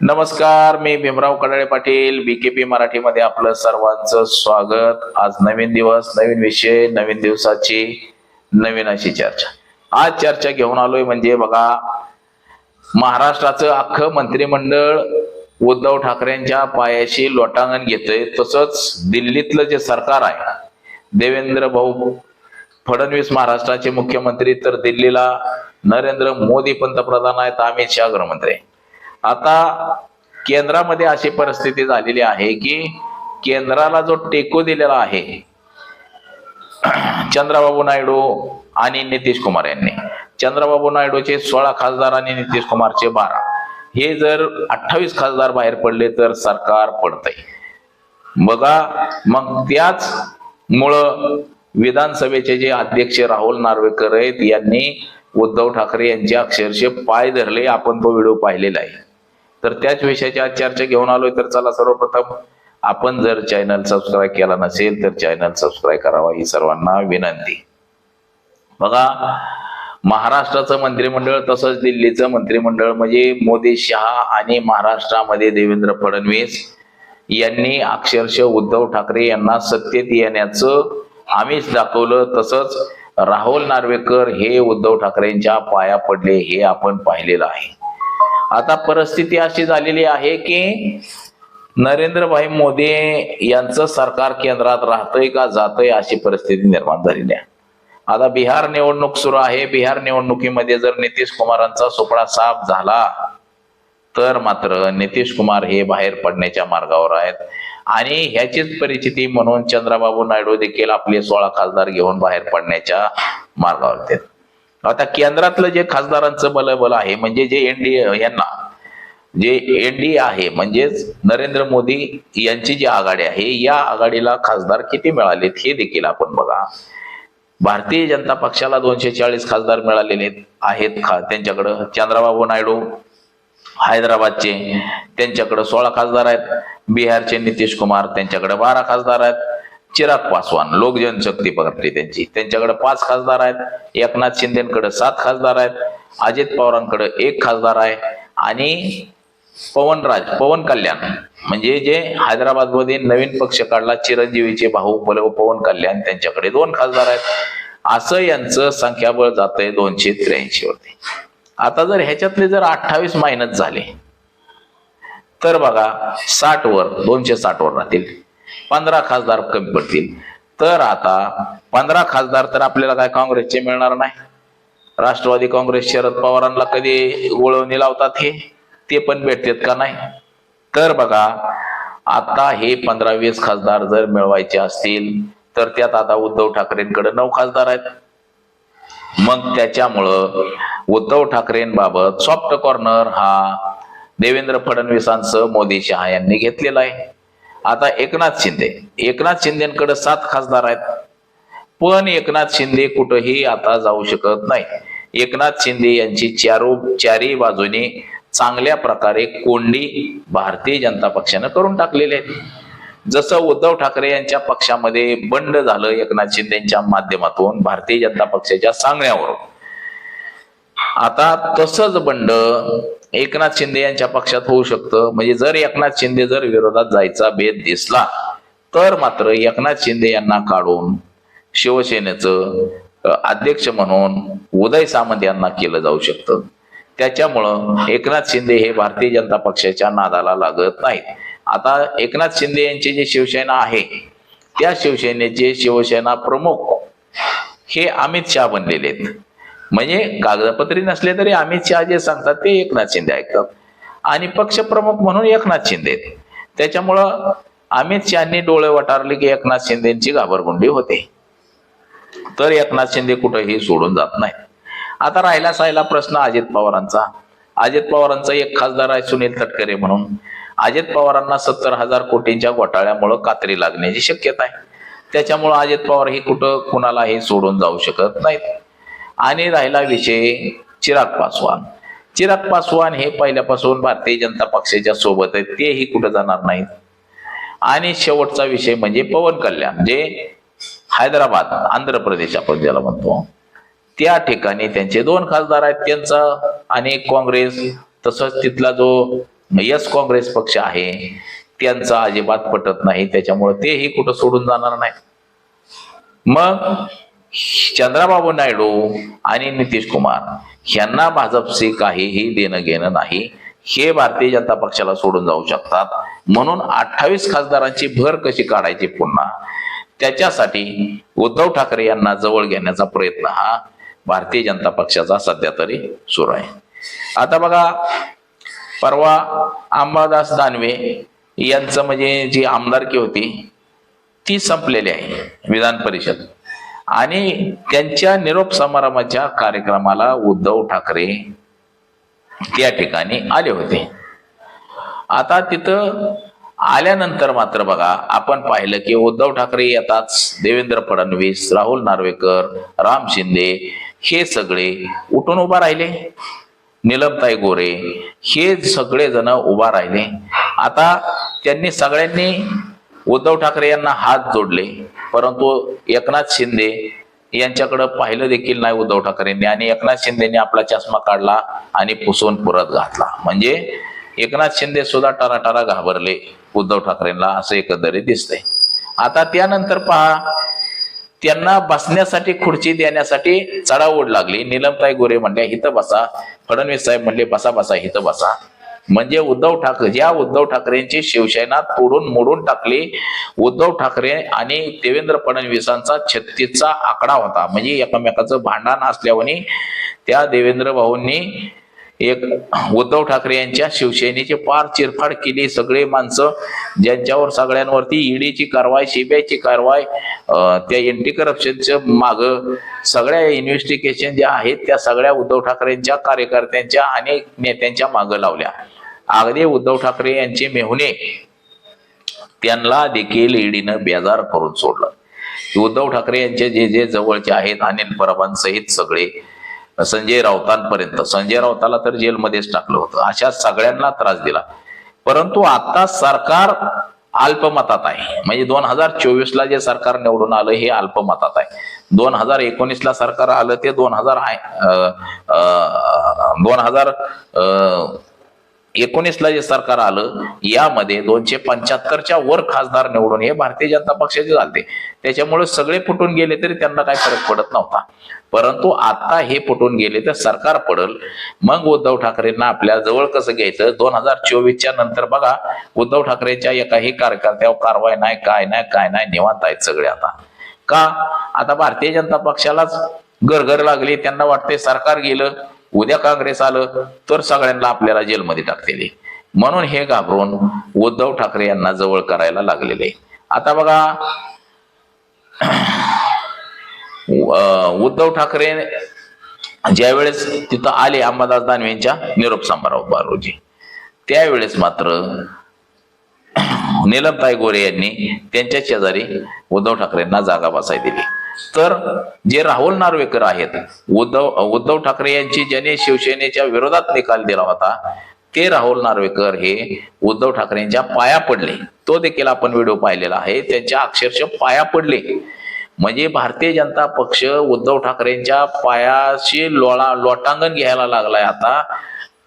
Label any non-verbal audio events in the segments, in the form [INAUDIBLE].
नमस्कार मी भीमराव कडाळे पाटील बीकेपी मराठीमध्ये आपलं सर्वांचं स्वागत. आज नवीन दिवस नवीन विषय नवीन दिवसाची नवीन अशी चर्चा. आज चर्चा घेऊन आलोय म्हणजे बघा महाराष्ट्राचं अख्खं मंत्रिमंडळ उद्धव ठाकरेंच्या पायाशी लोटांगण घेतंय तसंच दिल्लीतलं जे सरकार आहे देवेंद्र भाऊ फडणवीस महाराष्ट्राचे मुख्यमंत्री तर दिल्लीला नरेंद्र मोदी पंतप्रधान आहेत अमित शहा गृहमंत्री. आता केंद्रामध्ये अशी परिस्थिती झालेली आहे की केंद्राला जो टेको दिलेला आहे [CLEARS THROAT] चंद्रबाबू नायडू आणि नितीश कुमार यांनी चंद्रबाबू नायडूचे सोळा खासदार आणि नितीश कुमारचे बारा. हे जर अठ्ठावीस खासदार बाहेर पडले तर सरकार पडतंय. बघा मग त्याच मुळं विधानसभेचे जे अध्यक्ष राहुल नार्वेकर आहेत यांनी उद्धव ठाकरे यांचे अक्षरशः पाय धरले. आपण तो व्हिडिओ पाहिलेला आहे. तर त्याच विषयाची आज चर्चा घेऊन आलोय. तर चला सर्वप्रथम आपण जर चॅनल सबस्क्राईब केला नसेल तर चॅनल सबस्क्राईब करावा ही सर्वांना विनंती. बघा महाराष्ट्राचं मंत्रिमंडळ तसंच दिल्लीचं मंत्रिमंडळ म्हणजे मोदी शहा आणि महाराष्ट्रामध्ये देवेंद्र फडणवीस यांनी अक्षरशः उद्धव ठाकरे यांना सत्तेत येण्याचं आम्हीच दाखवलं. तसंच राहुल नार्वेकर हे उद्धव ठाकरेंच्या पाया पडले हे आपण पाहिलेलं आहे. आता परिस्थिती अशी झालेली आहे की नरेंद्रभाई मोदी यांचं सरकार केंद्रात राहतंय का जातंय अशी परिस्थिती निर्माण झालेली आहे. आता बिहार निवडणूक सुरू आहे. बिहार निवडणुकीमध्ये जर नितीश कुमारांचा सुपडा साफ झाला तर मात्र नितीश कुमार हे बाहेर पडण्याच्या मार्गावर आहेत. आणि ह्याचीच परिस्थिती म्हणून चंद्रबाबू नायडू देखील आपले सोळा खासदार घेऊन बाहेर पडण्याच्या मार्गावर आहेत. आता केंद्रातलं जे खासदारांचं बलबल आहे म्हणजे जे एनडीए यांना जे एनडीए आहे म्हणजेच नरेंद्र मोदी यांची जी आघाडी आहे या आघाडीला खासदार किती मिळालेत हे देखील आपण बघा. भारतीय जनता पक्षाला दोनशे चाळीस खासदार मिळालेले आहेत खा त्यांच्याकडं चंद्रबाबू नायडू हैदराबादचे त्यांच्याकडे सोळा खासदार आहेत बिहारचे नितीश कुमार त्यांच्याकडे बारा खासदार आहेत. चिराग पासवान लोक जनशक्ती पार्टी त्यांची. त्यांच्याकडे पाच खासदार आहेत. एकनाथ शिंदेकडे सात खासदार आहेत. अजित पवारांकडे एक खासदार आहे. आणि पवनराज पवन कल्याण. म्हणजे जे हैदराबादमध्ये नवीन पक्ष काढला चिरंजीवीचे भाऊ पलव पवन कल्याण त्यांच्याकडे दोन खासदार आहेत. असं यांचं संख्याबळ जातंय दोनशे त्र्याऐंशी वरती. आता जर ह्याच्यातले जर अठ्ठावीस मायनस झाले तर बघा साठ वर दोनशे साठ वर राहतील. पंधरा खासदार कमी पडतील. तर आता पंधरा खासदार तर आपल्याला काय काँग्रेसचे मिळणार नाही. राष्ट्रवादी काँग्रेस शरद पवारांना कधी वळवणी लावतात हे? ते पण भेटतात का नाही? तर बघा आता हे पंधरा वीस खासदार जर मिळवायचे असतील तर त्यात आता उद्धव ठाकरेंकडे नऊ खासदार आहेत. मग त्याच्यामुळं उद्धव ठाकरेंबाबत सॉफ्ट कॉर्नर हा देवेंद्र फडणवीसांचं मोदी शहा यांनी घेतलेला आहे. आता एकनाथ शिंदे. एकनाथ शिंदेकडे सात खासदार आहेत. पण एकनाथ शिंदे कुठंही आता जाऊ शकत नाही. एकनाथ शिंदे यांची चारो चारही बाजूने चांगल्या प्रकारे कोंडी भारतीय जनता पक्षानं करून टाकलेले आहेत. जसं उद्धव ठाकरे यांच्या पक्षामध्ये बंड झालं एकनाथ शिंदेच्या माध्यमातून भारतीय जनता पक्षाच्या सांगण्यावरून. आता तसंच बंड एकनाथ शिंदे यांच्या पक्षात होऊ शकतं. म्हणजे जर एकनाथ शिंदे जर विरोधात जायचा भेद दिसला तर मात्र एकनाथ शिंदे यांना काढून शिवसेनेचं अध्यक्ष म्हणून उदय सामंत यांना केलं जाऊ शकतं. त्याच्यामुळं एकनाथ शिंदे हे भारतीय जनता पक्षाच्या नादाला लागत नाहीत. आता एकनाथ शिंदे यांची जी शिवसेना आहे त्या शिवसेनेचे शिवसेना प्रमुख हे अमित शहा बनलेले आहेत. म्हणजे कागदपत्री नसले तरी अमित शहा जे सांगतात ते एकनाथ शिंदे ऐकतात. आणि पक्षप्रमुख म्हणून एकनाथ शिंदे आहेत. त्याच्यामुळं अमित शहानी डोळे वटारले की एकनाथ शिंदेची घाबरगुंडी होते. तर एकनाथ शिंदे कुठेही सोडून जात नाही. आता राहिला सायला प्रश्न अजित पवारांचा. अजित पवारांचा एक खासदार आहे सुनील तटकरे म्हणून. अजित पवारांना सत्तर हजार कोटींच्या घोटाळ्यामुळं कात्री लागण्याची शक्यता आहे. त्याच्यामुळं अजित पवार ही कुठं कुणालाही सोडून जाऊ शकत नाहीत. आणि राहिला विषय चिराग पासवान. चिराग पासवान हे पहिल्यापासून भारतीय जनता पक्षाच्या सोबत आहेत तेही कुठं जाणार नाहीत. आणि शेवटचा विषय म्हणजे पवन कल्याण जे हैदराबाद आंध्र प्रदेश आपण ज्याला म्हणतो. त्या ठिकाणी त्यांचे दोन खासदार आहेत त्यांचा आणि काँग्रेस. तसंच तिथला जो यस काँग्रेस पक्ष आहे त्यांचा अजिबात पटत नाही त्याच्यामुळे तेही कुठं सोडून जाणार नाही. मग चंद्राबाबू नायडू आणि नितीश कुमार यांना भाजपशी काहीही देणं घेणं नाही. हे भारतीय जनता पक्षाला सोडून जाऊ शकतात. म्हणून अठ्ठावीस खासदारांची भर कशी काढायची पुन्हा? त्याच्यासाठी उद्धव ठाकरे यांना जवळ घेण्याचा प्रयत्न हा भारतीय जनता पक्षाचा सध्या तरी सुरू आहे. आता बघा परवा अंबादास दानवे यांचं म्हणजे जी आमदारकी होती ती संपलेली आहे विधान परिषद. आणि त्यांच्या निरोप समारंभाच्या कार्यक्रमाला उद्धव ठाकरे त्या ठिकाणी आले होते. आता तिथं आल्यानंतर मात्र बघा आपण पाहिलं की उद्धव ठाकरे येताच देवेंद्र फडणवीस राहुल नार्वेकर राम शिंदे हे सगळे उठून उभा राहिले. निलमताई गोरे हे सगळे जण उभा राहिले. आता त्यांनी सगळ्यांनी उद्धव ठाकरे यांना हात जोडले. परंतु एकनाथ शिंदे यांच्याकडे पाहिलं देखील नाही उद्धव ठाकरेंनी. आणि एकनाथ शिंदेने आपला चष्मा काढला आणि पुसून परत घातला. म्हणजे एकनाथ शिंदे सुद्धा टराटरा घाबरले उद्धव ठाकरेंना असं एकंदरीत दिसतंय. आता त्यानंतर पहा त्यांना बसण्यासाठी खुर्ची देण्यासाठी चढाओढ लागली. निलमताई गोरे म्हणल्या इथं बसा. फडणवीस साहेब म्हणले बसा बसा इथं बसा. म्हणजे उद्धव ठाकरे ज्या उद्धव ठाकरेंची शिवसेना तोडून मोडून टाकली उद्धव ठाकरे आणि देवेंद्र फडणवीसांचा छत्तीसचा आकडा होता. म्हणजे एकमेकाचं भांडण असल्याने त्या देवेंद्र भाऊंनी एक उद्धव ठाकरे यांच्या शिवसेनेची फार चिरफाड केली. सगळे माणसं ज्यांच्यावर सगळ्यांवरती ईडीची कारवाई सीबीआयची कारवाई त्या एंटी करप्शनच्या माग सगळ्या इन्व्हेस्टिगेशन ज्या आहेत त्या सगळ्या उद्धव ठाकरेंच्या कार्यकर्त्यांच्या आणि नेत्यांच्या मागं लावल्या. अगदी उद्धव ठाकरे यांचे मेहुणे. त्यांना देखील ईडीनं बेजार करून सोडलं. उद्धव ठाकरे यांचे जे जे जवळचे आहेत अनिल परबांसहित सगळे संजय राऊतांपर्यंत. संजय राऊताला तर जेलमध्येच टाकलं होतं. अशा सगळ्यांना त्रास दिला. परंतु आता सरकार अल्पमतात आहे. म्हणजे दोन हजार चोवीस ला जे सरकार निवडून आलं हे अल्पमतात आहे. दोन हजार एकोणीस ला सरकार आलं ते दोन हजार दोन हजार एकोणीसला जे सरकार आलं यामध्ये दोनशे पंच्याहत्तरच्या वर खासदार निवडून हे भारतीय जनता पक्षाचे झाले त्याच्यामुळे सगळे फुटून गेले तरी त्यांना काही फरक पडत नव्हता. परंतु आता हे फुटून गेले तर सरकार पडल. मग उद्धव ठाकरेंना आपल्या जवळ कसं घ्यायचं? दोन हजार चोवीसच्या नंतर बघा उद्धव ठाकरेच्या एकाही कार्यकर्त्यावर कारवाई नाही काय नाही काय नाही निवांत आहेत सगळे आता. का? आता भारतीय जनता पक्षालाच गरगर लागली. त्यांना वाटते सरकार गेलं. उद्या काँग्रेस आलं तर सगळ्यांना आपल्याला जेलमध्ये टाकतील म्हणून हे घाबरून उद्धव ठाकरे यांना जवळ करायला लागलेले. आता बघा उद्धव ठाकरे ज्यावेळेस तिथं आले अंबादास दानवेंच्या निरोप समारोह रोजी त्यावेळेस मात्र निलमताई गोरे यांनी त्यांच्या शेजारी उद्धव ठाकरेंना जागा बसाय दिली. तर जे राहुल नार्वेकर आहेत उद्धव उद्धव ठाकरे यांची ज्याने शिवसेनेच्या विरोधात निकाल दिला होता ते राहुल नार्वेकर हे उद्धव ठाकरेंच्या पाया पडले. तो देखील आपण व्हिडिओ पाहिलेला आहे. त्यांच्या अक्षरशः पाया पडले. म्हणजे भारतीय जनता पक्ष उद्धव ठाकरेंच्या पायाशी लोळा लोटांगण घ्यायला लागलाय आता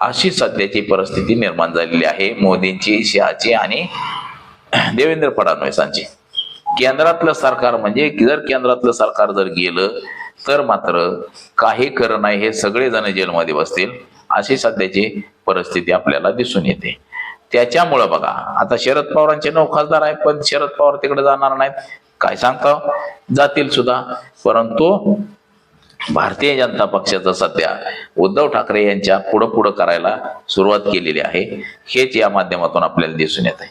अशी सध्याची परिस्थिती निर्माण झालेली आहे. मोदींची शहाची आणि देवेंद्र फडणवीसांची. केंद्रातलं सरकार म्हणजे जर केंद्रातलं सरकार जर गेलं तर मात्र काही कर नाही हे सगळे जण जेलमध्ये बसतील अशी सध्याची परिस्थिती आपल्याला दिसून येते. त्याच्यामुळं बघा आता शरद पवारांचे नऊ खासदार आहेत पण शरद पवार तिकडे जाणार नाहीत. काय सांगता? जातील सुद्धा. परंतु भारतीय जनता पक्षाचं सध्या उद्धव ठाकरे यांच्या पुढं पुढं करायला सुरुवात केलेली आहे. हेच या माध्यमातून आपल्याला दिसून येत आहे